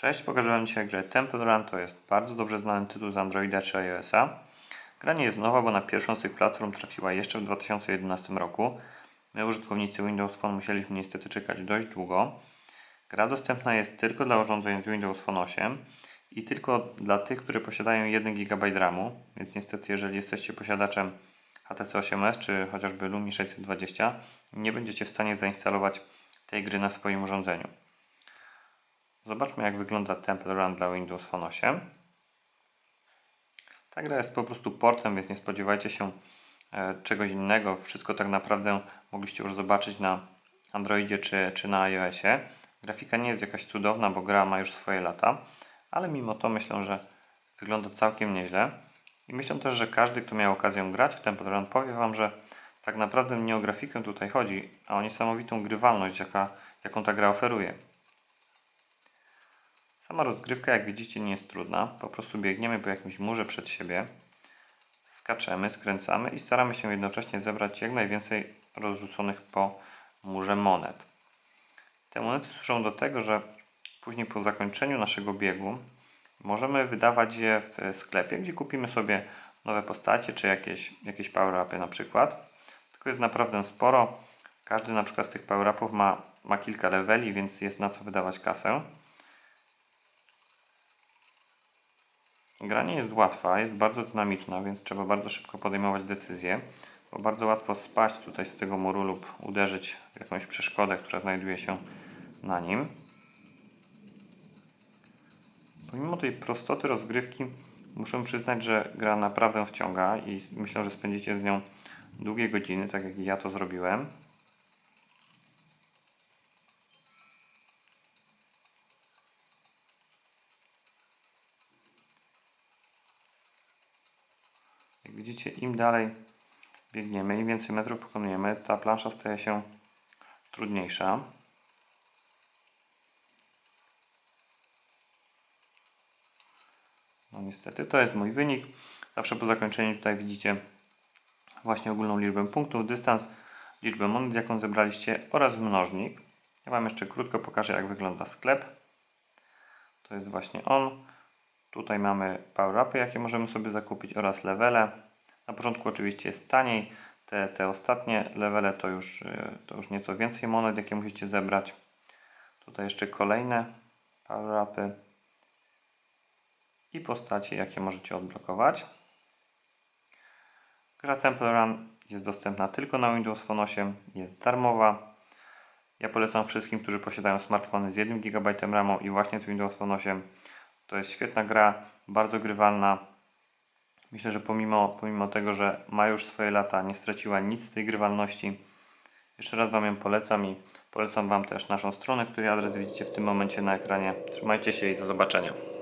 Cześć, pokażę Wam dzisiaj grę Temple Run. To jest bardzo dobrze znany tytuł z Androida czy iOSa. Gra nie jest nowa, bo na pierwszą z tych platform trafiła jeszcze w 2011 roku. My, użytkownicy Windows Phone, musieliśmy niestety czekać dość długo. Gra dostępna jest tylko dla urządzeń z Windows Phone 8 i tylko dla tych, które posiadają 1 GB RAMu. Więc niestety, jeżeli jesteście posiadaczem HTC 8S czy chociażby Lumi 620, nie będziecie w stanie zainstalować tej gry na swoim urządzeniu. Zobaczmy jak wygląda Temple Run dla Windows Phone 8. Ta gra jest po prostu portem, więc nie spodziewajcie się e, czegoś innego. Wszystko tak naprawdę mogliście już zobaczyć na Androidzie czy, czy na iOSie. Grafika nie jest jakaś cudowna, bo gra ma już swoje lata, ale mimo to myślę, że wygląda całkiem nieźle. I myślę też, że każdy, kto miał okazję grać w Temple Run, powie Wam, że tak naprawdę nie o grafikę tutaj chodzi, a o niesamowitą grywalność, jaka, jaką ta gra oferuje. Sama rozgrywka, jak widzicie, nie jest trudna. Po prostu biegniemy po jakimś murze przed siebie, skaczemy, skręcamy i staramy się jednocześnie zebrać jak najwięcej rozrzuconych po murze monet. Te monety służą do tego, że później po zakończeniu naszego biegu możemy wydawać je w sklepie, gdzie kupimy sobie nowe postacie czy jakieś, jakieś power-upy na przykład. Tylko jest naprawdę sporo. Każdy na przykład z tych power-upów ma, ma kilka leveli, więc jest na co wydawać kasę. Gra nie jest łatwa, jest bardzo dynamiczna, więc trzeba bardzo szybko podejmować decyzje, bo bardzo łatwo spaść tutaj z tego muru lub uderzyć w jakąś przeszkodę, która znajduje się na nim. Pomimo tej prostoty rozgrywki, muszę przyznać, że gra naprawdę wciąga i myślę, że spędzicie z nią długie godziny, tak jak ja to zrobiłem. Jak widzicie, im dalej biegniemy, im więcej metrów pokonujemy, ta plansza staje się trudniejsza. No niestety, to jest mój wynik. Zawsze po zakończeniu tutaj widzicie właśnie ogólną liczbę punktów, dystans, liczbę monet, jaką zebraliście oraz mnożnik. Ja Wam jeszcze krótko pokażę, jak wygląda sklep. To jest właśnie on. Tutaj mamy power-upy, jakie możemy sobie zakupić oraz levele. Na początku oczywiście jest taniej. Te, te ostatnie levele to już, y, to już nieco więcej monet, jakie musicie zebrać. Tutaj jeszcze kolejne power-upy i postacie, jakie możecie odblokować. Gra Temple Run jest dostępna tylko na Windows Phone 8, jest darmowa. Ja polecam wszystkim, którzy posiadają smartfony z 1 GB RAMu i właśnie z Windows Phone 8. To jest świetna gra, bardzo grywalna. Myślę, że pomimo, pomimo tego, że ma już swoje lata, nie straciła nic z tej grywalności. Jeszcze raz Wam ją polecam i polecam Wam też naszą stronę, której adres widzicie w tym momencie na ekranie. Trzymajcie się i do zobaczenia.